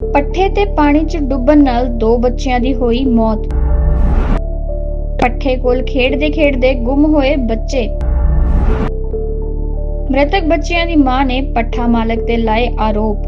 ਪੱਠੇ ਤੇ ਪਾਣੀ 'ਚ ਡੁੱਬਣ ਨਾਲ ਦੋ ਬੱਚਿਆਂ ਦੀ ਹੋਈ ਮੌਤ। ਪੱਠੇ ਕੋਲ ਖੇਡਦੇ ਖੇਡਦੇ ਗੁੰਮ ਹੋਏ ਬੱਚੇ। ਮ੍ਰਿਤਕ ਬੱਚਿਆਂ ਦੀ ਮਾਂ ਨੇ ਪੱਠਾ ਮਾਲਕ ਤੇ ਲਾਏ ਆਰੋਪ।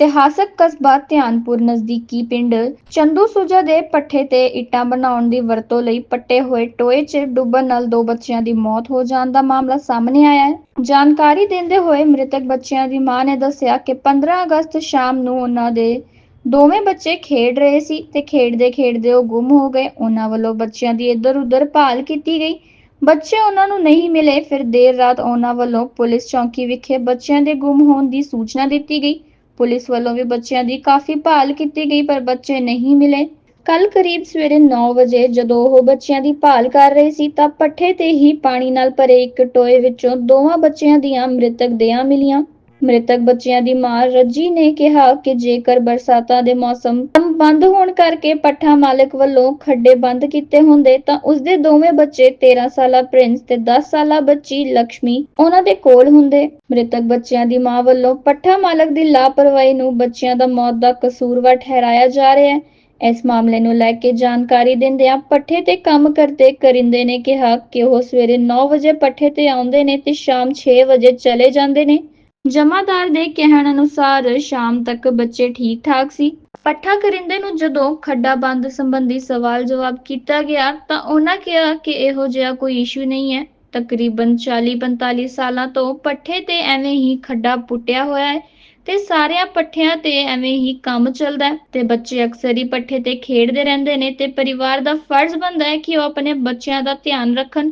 ਇਤਿਹਾਸਕ ਕਸਬਾ ਧਿਆਨਪੁਰ ਨਜ਼ਦੀਕੀ ਪਿੰਡ ਚੰਦੂ ਸੁਜਾ ਦੇ ਪੱਠੇ ਤੇ ਇੱਟਾਂ ਬਣਾਉਣ ਦੀ ਵਰਤੋਂ ਲਈ ਪੱਟੇ ਹੋਏ ਟੋਏ 'ਚ ਡੁੱਬਣ ਨਾਲ ਦੋ ਬੱਚਿਆਂ ਦੀ ਮੌਤ ਹੋ ਜਾਣ ਦਾ ਮਾਮਲਾ ਸਾਹਮਣੇ ਆਇਆ ਹੈ। ਜਾਣਕਾਰੀ ਦਿੰਦੇ ਹੋਏ ਮ੍ਰਿਤਕ ਬੱਚਿਆਂ ਦੀ ਮਾਂ ਨੇ ਦੱਸਿਆ ਕਿ 15 ਅਗਸਤ ਸ਼ਾਮ ਨੂੰ ਉਹਨਾਂ ਦੇ ਦੋਵੇਂ ਬੱਚੇ ਖੇਡ ਰਹੇ ਸੀ ਤੇ ਖੇਡਦੇ ਖੇਡਦੇ ਉਹ ਗੁੰਮ ਹੋ ਗਏ। ਉਹਨਾਂ ਵੱਲੋਂ ਬੱਚਿਆਂ ਦੀ ਇੱਧਰ-ਉੱਧਰ ਭਾਲ ਕੀਤੀ ਗਈ। ਬੱਚੇ ਉਹਨਾਂ ਨੂੰ ਨਹੀਂ ਮਿਲੇ, ਫਿਰ ਦੇਰ ਰਾਤ ਉਹਨਾਂ ਵੱਲੋਂ ਪੁਲਿਸ ਚੌਂਕੀ ਵਿਖੇ ਬੱਚਿਆਂ ਦੇ ਗੁੰਮ ਹੋਣ ਦੀ ਸੂਚਨਾ ਦਿੱਤੀ ਗਈ। ਪੁਲਿਸ ਵੱਲੋਂ ਵੀ ਬੱਚਿਆਂ ਦੀ ਕਾਫੀ ਭਾਲ ਕੀਤੀ ਗਈ, ਪਰ ਬੱਚੇ ਨਹੀਂ ਮਿਲੇ। ਕੱਲ ਕਰੀਬ ਸਵੇਰੇ 9 ਵਜੇ ਜਦੋਂ ਉਹ ਬੱਚਿਆਂ ਦੀ ਭਾਲ ਕਰ ਰਹੇ ਸੀ, ਤਾਂ ਪੱਠੇ ਤੇ ਹੀ ਪਾਣੀ ਨਾਲ ਭਰੇ ਇੱਕ ਟੋਏ ਵਿੱਚੋਂ ਦੋਵਾਂ ਬੱਚਿਆਂ ਦੀਆਂ ਮ੍ਰਿਤਕ ਦੇਹਾਂ ਮਿਲੀਆਂ। ਮ੍ਰਿਤਕ ਬੱਚਿਆਂ ਦੀ ਮਾਂ ਰੱਜੀ ਨੇ ਕਿਹਾ ਕਿ ਜੇਕਰ ਬਰਸਾਤਾਂ ਦੇ ਮੌਸਮ ਬੰਦ ਹੋਣ ਕਰਕੇ ਪੱਠਾ ਮਾਲਕ ਵੱਲੋਂ ਖੱਡੇ ਬੰਦ ਕੀਤੇ ਹੁੰਦੇ ਤਾਂ ਉਸਦੇ ਦੋਵੇਂ ਬੱਚੇ 13 ਸਾਲਾ ਪ੍ਰਿੰਸ ਤੇ 10 ਸਾਲਾ ਬੱਚੀ ਲక్ష్ਮੀ ਉਹਨਾਂ ਦੇ ਕੋਲ ਹੁੰਦੇ। ਮ੍ਰਿਤਕ ਬੱਚਿਆਂ ਦੀ ਮਾਂ ਵੱਲੋਂ ਪੱਠਾ ਮਾਲਕ ਦੀ ਲਾਪਰਵਾਹੀ ਨੂੰ ਬੱਚਿਆਂ ਦਾ ਮੌਤ ਦਾ ਕਸੂਰਵਾਰ ਠਹਿਰਾਇਆ ਜਾ ਰਿਹਾ ਹੈ। ਇਸ ਮਾਮਲੇ ਨੂੰ ਲੈ ਕੇ ਜਾਣਕਾਰੀ ਦਿੰਦਿਆਂ ਪੱਠੇ ਤੇ ਕੰਮ ਕਰਦੇ ਕਰਿੰਦੇ ਨੇ ਕਿਹਾ ਕਿ ਉਹ ਸਵੇਰੇ 9 ਵਜੇ ਪੱਠੇ ਤੇ ਆਉਂਦੇ ਨੇ ਤੇ ਸ਼ਾਮ 6 ਵਜੇ ਚਲੇ ਜਾਂਦੇ ਨੇ। ਜਮਾਦਾਰ ਦੇ ਕਹਿਣ ਅਨੁਸਾਰ ਸ਼ਾਮ ਤੱਕ ਬੱਚੇ ਠੀਕ ਠਾਕ ਸੀ। ਪੱਠਾ ਕਰਿੰਦੇ ਨੂੰ ਜਦੋਂ ਖੱਡਾ ਬੰਦ ਸੰਬੰਧੀ ਸਵਾਲ ਜਵਾਬ ਕੀਤਾ ਗਿਆ ਤਾਂ ਉਹਨਾਂ ਕਿਹਾ ਕਿ ਇਹੋ ਜਿਹਾ ਕੋਈ ਇਸ਼ੂ ਨਹੀਂ ਹੈ। ਤਕਰੀਬਨ 40-45 ਸਾਲਾਂ ਤੋਂ ਪੱਠੇ ਤੇ ਐਵੇਂ ਹੀ ਖੱਡਾ ਪੁੱਟਿਆ ਹੋਇਆ ਹੈ ਤੇ ਸਾਰਿਆਂ ਪੱਠਿਆਂ ਤੇ ਐਵੇਂ ਹੀ ਕੰਮ ਚੱਲਦਾ ਹੈ ਤੇ ਬੱਚੇ ਅਕਸਰ ਹੀ ਪੱਠੇ ਤੇ ਖੇਡਦੇ ਰਹਿੰਦੇ ਨੇ ਤੇ ਪਰਿਵਾਰ ਦਾ ਫਰਜ਼ ਬਣਦਾ ਹੈ ਕਿ ਉਹ ਆਪਣੇ ਬੱਚਿਆਂ ਦਾ ਧਿਆਨ ਰੱਖਣ।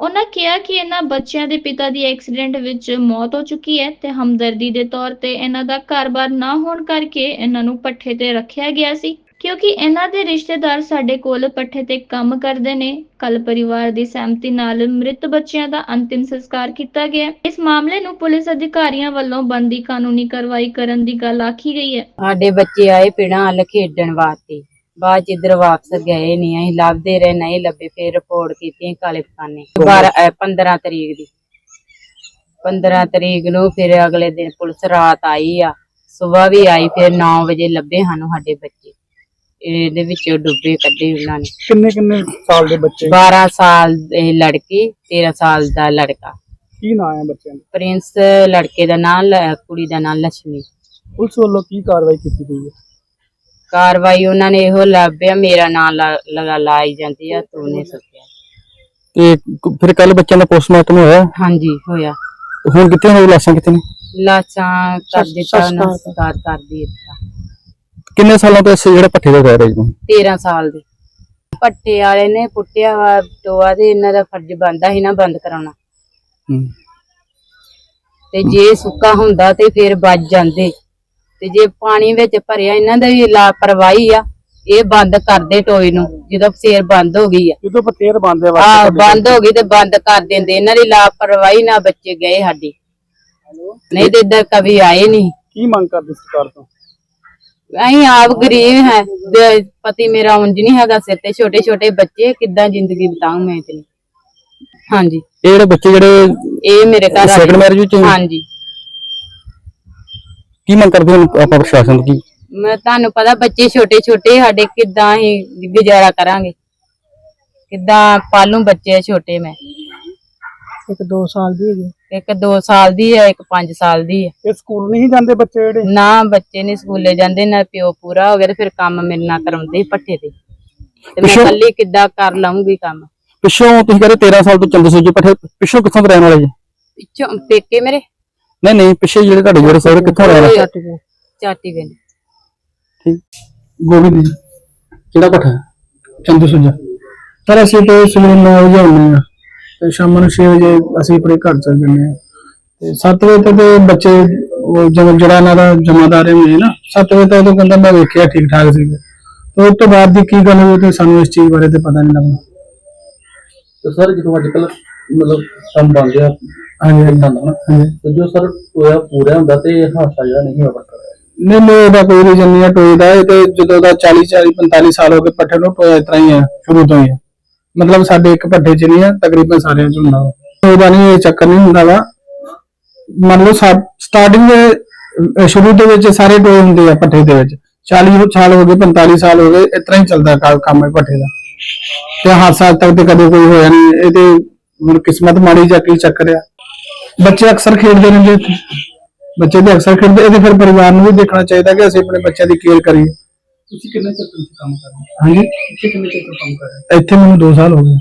ਉਹਨਾਂ ਕਿਹਾ ਕਿ ਇਹਨਾਂ ਬੱਚਿਆਂ ਦੇ ਪਿਤਾ ਦੀ ਐਕਸੀਡੈਂਟ ਵਿੱਚ ਮੌਤ ਹੋ ਚੁੱਕੀ ਹੈ ਤੇ ਹਮਦਰਦੀ ਦੇ ਤੌਰ ਤੇ ਇਹਨਾਂ ਦਾ ਘਰ-ਬਾਰ ਨਾ ਹੋਣ ਕਰਕੇ ਇਹਨਾਂ ਨੂੰ ਪੱਠੇ ਤੇ ਰੱਖਿਆ ਗਿਆ ਸੀ। ਕਿਉਂਕਿ ਇਹਨਾਂ ਦੇ ਰਿਸ਼ਤੇਦਾਰ ਸਾਡੇ ਕੋਲ ਪੱਠੇ ਤੇ ਕੰਮ ਕਰਦੇ ਨੇ। ਕੱਲ ਪਰਿਵਾਰ ਦੀ ਸਹਿਮਤੀ ਨਾਲ ਮ੍ਰਿਤ ਬੱਚਿਆਂ ਦਾ ਅੰਤਿਮ ਸੰਸਕਾਰ ਕੀਤਾ ਗਿਆ। ਇਸ ਮਾਮਲੇ ਨੂੰ ਪੁਲਿਸ ਅਧਿਕਾਰੀਆਂ ਵੱਲੋਂ ਬੰਦੀ ਕਾਨੂੰਨੀ ਕਾਰਵਾਈ ਕਰਨ ਦੀ ਗੱਲ ਆਖੀ ਗਈ ਹੈ। ਸਾਡੇ ਬੱਚੇ ਆਏ ਪਿੰਡਾਂ ਵੱਲ ਖੇਡਣ ਵਾਸਤੇ। ਬਾਅਦ ਚ ਇੱਧਰ ਵਾਪਸ ਗਏ ਨਹੀਂ ਅਸੀਂ ਲੱਭਦੇ ਰਹੇ ਨਹੀਂ ਲੱਭੇ ਫਿਰ ਰਿਪੋਰਟ ਕੀਤੀ ਕਾਲੇ ਪਖਾਨੇ। 12 ਅਹ 15 ਤਰੀਕ ਦੀ। 15 ਤਰੀਕ ਨੂੰ ਫਿਰ ਅਗਲੇ ਦਿਨ ਪੁਲਿਸ ਰਾਤ ਆਈ ਆ ਸਵੇਰ ਵੀ ਆਈ ਫਿਰ 9 ਵਜੇ ਲੱਭੇ ਸਾਨੂੰ ਸਾਡੇ ਬੱਚੇ। ਇਹਦੇ ਵਿੱਚੋਂ ਡੁੱਬੇ ਕੱਢੇ ਉਹਨਾਂ ਨੇ। ਕਿੰਨੇ ਕਿੰਨੇ ਸਾਲ ਦੇ ਬੱਚੇ? 12 ਸਾਲ ਦੀ ਲੜਕੀ 13 ਸਾਲ ਦਾ ਲੜਕਾ। ਕੀ ਨਾਂ ਹੈ ਬੱਚਿਆਂ ਦਾ? ਪ੍ਰਿੰਸ ਲੜਕੇ ਦਾ ਨਾਮ ਕੁੜੀ ਦਾ ਨਾਮ ਲక్ష్ਮੀ ਪੁਲਿਸ ਵੱਲੋਂ ਕੀ ਕਾਰਵਾਈ ਕੀਤੀ ਗਈ ਹੈ? ਕਾਰਵਾਈ ਉਹਨਾਂ ਨੇ ਇਹੋ ਲੱਭਿਆ ਮੇਰਾ ਨਾਮ ਲਗਾ ਲਾਈ ਜਾਂਦੀ ਆ ਤੂੰ ਨੇ ਸੱਦਿਆ ਤੇ ਕ- ਫਿਰ ਕੱਲ ਬੱਚਿਆਂ ਦਾ ਪੋਸਟਮਾਰਟਮ ਹੋਇਆ? ਹਾਂਜੀ ਹੋਇਆ। ਹੁਣ ਕਿੱਥੇ ਨੇ ਲਾਸ਼ਾਂ ਕਿੱਥੇ ਨੇ? ਲਾਸ਼ਾਂ ਕਰ ਦਿੱਤਾ ਉਹਨਾਂ ਸੰਸਕਾਰ। ਕਰ ਦਿੱਤਾ। ਕਿੰਨੇ ਸਾਲਾਂ ਤੋਂ ਇਸ ਜਿਹੜੇ ਪੱਠੇ ਦਾ ਰਹਿ ਰਹੇ ਜੀ? 13 ਸਾਲ ਦੇ। ਪੱਟੇ ਵਾਲੇ ਨੇ ਪੁੱਟਿਆ ਵਾ ਟੋਆ ਤੇ ਇਹਨਾਂ ਦਾ ਫਰਜ਼ ਬਣਦਾ ਸੀ ਨਾ ਬੰਦ ਕਰਾਉਣਾ। ਤੇ ਜੇ ਸੁੱਕਾ ਹੁੰਦਾ ਤੇ ਫਿਰ ਵੱਜ ਜਾਂਦੇ। ਤੇ ਜੇ ਪਾਣੀ ਵਿੱਚ ਭਰਿਆ ਇਹਨਾਂ ਦਾ ਵੀ ਲਾਪਰਵਾਹੀ ਆ ਇਹ ਬੰਦ ਕਰਦੇ ਟੋਏ ਨੂੰ ਜਦੋਂ ਸੇਰ ਬੰਦ ਹੋ ਗਈ ਆ। ਜਦੋਂ ਪੱਠੇਰ ਬੰਦੇ ਆ ਬੰਦ ਹੋ ਗਈ ਤੇ ਬੰਦ ਕਰ ਦਿੰਦੇ ਇਹਨਾਂ ਦੀ ਲਾਪਰਵਾਹੀ ਨਾਲ ਬੱਚੇ ਗਏ ਸਾਡੇ। ਨਹੀਂ ਤੇ ਇੱਧਰ ਕभी ਆਏ ਨਹੀਂ। ਕੀ ਮੰਗ ਕਰਦੇ ਸਰਕਾਰ ਤੋਂ? ਅਸੀਂ ਆਪ ਗਰੀਬ ਹੈ ਪਤੀ ਮੇਰਾ ਉਂਝ ਨਹੀਂ ਹੈਗਾ ਸਿਰ ਤੇ ਛੋਟੇ ਛੋਟੇ ਬੱਚੇ ਕਿੱਦਾਂ ਜ਼ਿੰਦਗੀ ਬਿਤਾਉਂ ਮੈਂ ਇਤਨੀ ਹਾਂਜੀ। ਇਹ ਜਿਹੜੇ ਬੱਚੇ ਜਿਹੜੇ ਇਹ ਮੇਰੇ ਘਰ Second marriage ਵਿੱਚ? ਹਾਂਜੀ। ਕੀ ਮੰਗ ਕਰਦੇ ਹੋ ਆਪਾਂ ਪ੍ਰਸ਼ਾਸਨ ਤੋਂ? ਕੀ ਮੈਂ ਤੁਹਾਨੂੰ ਪਤਾ ਬੱਚੇ ਛੋਟੇ ਛੋਟੇ ਸਾਡੇ ਕਿੱਦਾਂ ਹੀ ਗੁਜ਼ਾਰਾ ਕਰਾਂਗੇ। ਕਿੱਦਾਂ ਪਾਲੂ ਬੱਚੇ ਛੋਟੇ ਮੈਂ। ਇੱਕ 2 ਸਾਲ ਦੀ ਹੈਗੀ। ਇੱਕ 2 ਸਾਲ ਦੀ ਹੈ ਇੱਕ 5 ਸਾਲ ਦੀ ਹੈ ਇਹ ਸਕੂਲ ਨਹੀਂ ਜਾਂਦੇ ਬੱਚੇ ਜਿਹੜੇ? ਨਾ ਬੱਚੇ ਨਹੀਂ ਸਕੂਲੇ ਜਾਂਦੇ ਨਾ ਪਿਓ ਪੂਰਾ ਹੋ ਗਿਆ ਤੇ ਫਿਰ ਕੰਮ ਮੇਰੇ ਨਾਲ ਕਰਾਉਂਦੇ ਪੱਠੇ ਤੇ। ਤੇ ਮੈਂ ਪਿੱਛੋਂ- ਇਕੱਲੀ ਕਿੱਦਾਂ ਕਰ ਲਵਾਂਗੀ ਕੰਮ? ਪਿੱਛੋਂ ਤੁਸੀਂ ਕਹਿੰਦੇ 13 ਸਾਲ ਤੋਂ ਚੰਦ ਸੋਜੇ ਪੱਠੇ ਪਿੱਛੋਂ ਕਿੱਥੋਂ ਦੇ ਰਹਿਣ ਵਾਲੇ ਜੀ? ਪਿੱਛੋਂ ਪੇਕੇ ਮੇਰੇ। ਨਹੀਂ ਨਹੀਂ ਪਿੱਛੇ ਜਿਹੜੇ ਤੁਹਾਡੇ ਜਿਹੜੇ ਸਹੁਰੇ ਕਿੱਥੋਂ ਵਾਲੇ ਚਾਟੀ ਵੇ ਠੀਕ। ਗੋਬਿੰਦ ਜੀ ਕਿਹੜਾ ਪੱਠਾ ਚੰਦੂ ਸੁਜਾ। ਸਰ ਅਸੀਂ ਤੇ ਸਵੇਰੇ 9 ਵਜੇ ਆਉਂਦੇ ਆ ਤੇ ਸ਼ਾਮ ਨੂੰ 6 ਵਜੇ ਅਸੀਂ ਆਪਣੇ ਘਰ ਚਲ ਜਾਂਦੇ ਆ ਤੇ 7 ਵਜੇ ਤੱਕ ਇਹ ਬੱਚੇ ਉਹ ਜਦੋਂ ਜਿਹੜਾ ਇਹਨਾਂ ਦਾ ਜਮਾਦਾਰ ਹੈ ਨਾ 7 ਵਜੇ ਤੱਕ ਉਹ ਕਹਿੰਦਾ ਮੈਂ ਵੇਖਿਆ ਠੀਕ ਠਾਕ ਸੀ। ਤੇ ਉਸ ਤੋਂ ਬਾਅਦ ਦੀ ਕੀ ਗੱਲ ਹੋਈ ਤੇ ਸਾਨੂੰ ਇਸ ਚੀਜ਼ ਬਾਰੇ ਤੇ ਪਤਾ ਨਹੀਂ ਲੱਗਦਾ। ਤੇ ਸਰ ਜਦੋਂ ਅੱਜ ਕੱਲ ਮਤਲਬ ਕੰਮ ਬਣ ਗਿਆ। ਹਾਂਜੀ ਨਾ। ਹਾਂਜੀ। ਤੇ ਜੋ ਸਰ ਹੋਇਆ ਪੂਰਾ ਹੁੰਦਾ ਤੇ ਹਾਦਸਾ ਜਿਹੜਾ ਨਹੀਂ ਸਕਦਾ ਨਹੀਂ ਨਹੀਂ ਇਹਦਾ ਕੋਈ ਰੀਜ਼ਨ ਨਹੀਂ ਹੈ ਟੋਏ ਦਾ। ਇਹ ਤੇ ਜਦੋਂ ਦਾ 40 40 45 ਸਾਲ ਹੋ ਗਏ ਪੱਠੇ ਨੂੰ ਟੋਇਆ ਇਸ ਤਰ੍ਹਾਂ ਹੀ ਹੈ ਸ਼ੁਰੂ ਤੋਂ ਹੀ ਹੈ। ਮਤਲਬ ਸਾਡੇ ਇੱਕ ਪੱਠੇ 'ਚ ਨਹੀਂ ਹੈ ਤਕਰੀਬਨ ਸਾਰਿਆਂ 'ਚ ਹੁੰਦਾ ਵਾ। ਟੋਏ ਦਾ ਨਹੀਂ ਇਹ ਚੱਕਰ ਨਹੀਂ ਹੁੰਦਾ ਵਾ। ਮੰਨ ਲਓ ਸਟਾਰਟਿੰਗ ਅਹ ਸ਼ੁਰੂ ਦੇ ਵਿੱਚ ਸਾਰੇ ਟੋਏ ਹੁੰਦੇ ਆ ਪੱਠੇ ਦੇ ਵਿੱਚ। 40 ਸਾਲ ਹੋ ਗਏ 45 ਸਾਲ ਹੋ ਗਏ ਇਸ ਤਰ੍ਹਾਂ ਹੀ ਚੱਲਦਾ ਕੰਮ ਹੈ ਪੱਠੇ ਦਾ। ਤੇ ਹਾਦਸਾ ਤੱਕ ਤੇ ਕਦੇ ਕੋਈ ਹੋਇਆ ਨਹੀਂ। ਇਹ ਤੇ ਹੁਣ ਕਿਸਮਤ ਮਾੜੀ ਜਾਂ ਕੀ ਚੱਕਰ ਆ? ਬੱਚੇ ਅਕਸਰ ਖੇਡਦੇ ਰਹਿੰਦੇ ਇੱਥੇ। ਬੱਚੇ ਦੇ ਅਕਸਰ ਖੇਡਦੇ ਇਹਦੇ ਫਿਰ ਪਰਿਵਾਰ ਨੂੰ ਵੀ ਦੇਖਣਾ ਚਾਹੀਦਾ ਕਿ ਅਸੀਂ ਆਪਣੇ ਬੱਚਿਆਂ ਦੀ ਕੇਅਰ ਕਰੀਏ। ਤੁਸੀਂ ਕਿੰਨੇ ਚਿਰ ਤੋਂ ਇੱਥੇ ਕੰਮ ਕਰ ਰਹੇ ਹੋ? ਹਾਂਜੀ? ਇੱਥੇ ਕਿੰਨੇ ਚਿਰ ਤੋਂ ਕੰਮ ਕਰ ਰਹੇ ਹੋ? ਇੱਥੇ ਮੈਨੂੰ 2 ਸਾਲ ਹੋ ਗਏ।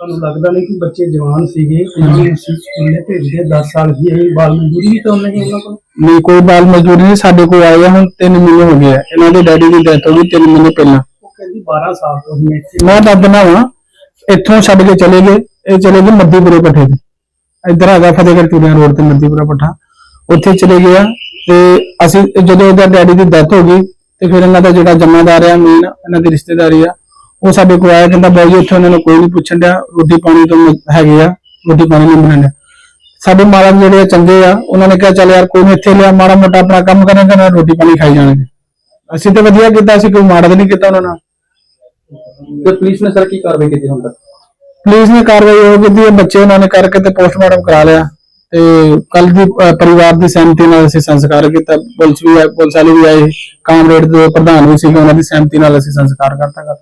ਤੁਹਾਨੂੰ ਲੱਗਦਾ ਨਹੀਂ ਕਿ ਬੱਚੇ ਜਵਾਨ ਸੀਗੇ ਇਹਨਾਂ ਨੂੰ ਅਸੀਂ ਸਕੂਲੇ ਭੇਜਦੇ 10 ਸਾਲ ਹੀ ਇਹ ਬਾਲ ਮਜ਼ਦੂਰੀ ਵੀ ਤਾਂ ਉਹਨਾਂ ਨੇ ਉਹਨਾਂ ਕੋਲ? ਨਹੀਂ ਕੋਈ ਬਾਲ ਮਜ਼ਦੂਰੀ ਨਹੀਂ ਸਾਡੇ ਕੋਲ ਆਏ ਹੁਣ 3 ਮਹੀਨੇ ਹੋ ਗਏ ਇਹਨਾਂ ਦੇ ਡੈਡੀ ਦੀ ਡੈਥ ਹੋ ਗਈ 3 ਮਹੀਨੇ ਪਹਿਲਾਂ। ਉਹ ਕਹਿੰਦੀ 12 ਸਾਲ ਤੋਂ ਹੀ ਇੱਥੇ ਮੈਂ ਦਿੰਦਾ ਵਾਂ ਇੱਥੋਂ ਛੱਡ ਕੇ ਚਲੇ ਗਏ, ਇਹ ਚਲੇ ਗਏ ਮੱਦੀਪੁਰੇ ਪੱਠੇ ਤੇ। ਇੱਧਰ ਹੈਗਾ ਫਤਿਹਗੜ੍ਹ ਚੂੜੀਆਂ ਰੋਡ ਤੇ ਮੱਦੀਪੁਰਾ ਪੱਠਾ। ਉੱਥੇ ਚਲੇ ਗਏ ਆ ਤੇ ਅਸੀਂ ਜਦੋਂ ਉਹਦਾ ਡੈਡੀ ਦੀ ਡੈਥ ਹੋ ਗਈ ਤੇ ਫਿਰ ਇਹਨਾਂ ਦਾ ਜਿਹੜਾ ਜਮਾਦਾਰ ਆ ਮੇਨ ਇਹਨਾਂ ਦੀ ਰਿਸ਼ਤੇਦਾਰੀ ਆ, ਉਹ ਸਾਡੇ ਕੋਲ ਆਇਆ, ਕਹਿੰਦਾ ਬਾਈ ਜੀ ਉੱਥੇ ਉਹਨਾਂ ਨੂੰ ਕੋਈ ਨਹੀਂ ਪੁੱਛਣ ਡਿਆ, ਰੋਟੀ ਪਾਣੀ ਤੋਂ ਹੈਗੇ ਆ, ਰੋਟੀ ਪਾਣੀ ਨਹੀਂ ਮਿਲਣ ਡਿਆ। ਸਾਡੇ ਮਾਲਕ ਜਿਹੜੇ ਆ ਚੰਗੇ ਆ, ਉਹਨਾਂ ਨੇ ਕਿਹਾ ਚੱਲ ਯਾਰ ਕੋਈ ਨਹੀਂ ਇੱਥੇ ਲਿਆ, ਮਾੜਾ ਮੋਟਾ ਆਪਣਾ ਕੰਮ ਕਰਾਂਗੇ ਨਾ ਰੋਟੀ ਪਾਣੀ ਖਾਈ ਜਾਣਗੇ। ਅਸੀਂ ਤੇ ਵਧੀਆ ਕੀਤਾ, ਅਸੀਂ ਕੋਈ ਮਾੜਾ ਨਹੀਂ ਕੀਤਾ ਉਹਨਾਂ ਨਾਲ। ਤੇ ਪੁਲਿਸ ਨੇ ਸਰ ਕੀ ਕਾਰਵਾਈ ਕੀਤੀ ਹੁਣ ਤੱਕ? ਪੁਲਿਸ ਨੇ ਕਾਰਵਾਈ ਉਹ ਕੀਤੀ ਹੈ ਬੱਚੇ ਉਹਨਾਂ ਨੇ ਕਰਕੇ ਤੇ ਪੋਸਟਮਾਰਟਮ ਕਰਾ ਲਿਆ ਤੇ ਕੱਲ ਦੀ ਅਹ, ਪਰਿਵਾਰ ਦੀ ਸਹਿਮਤੀ ਨਾਲ ਅਸੀਂ ਸੰਸਕਾਰ ਕੀਤਾ ਪੁਲਿਸ ਵੀ ਆਈ- ਪੁਲਿਸ ਵਾਲੇ ਵੀ ਆਏ ਕਾਮਰੇਡ ਦੇ ਪ੍ਰਧਾਨ ਵੀ ਸੀਗੇ ਉਹਨਾਂ ਦੀ ਸਹਿਮਤੀ ਨਾਲ ਅਸੀਂ ਸੰਸਕਾਰ ਕਰਤਾ ਕਰ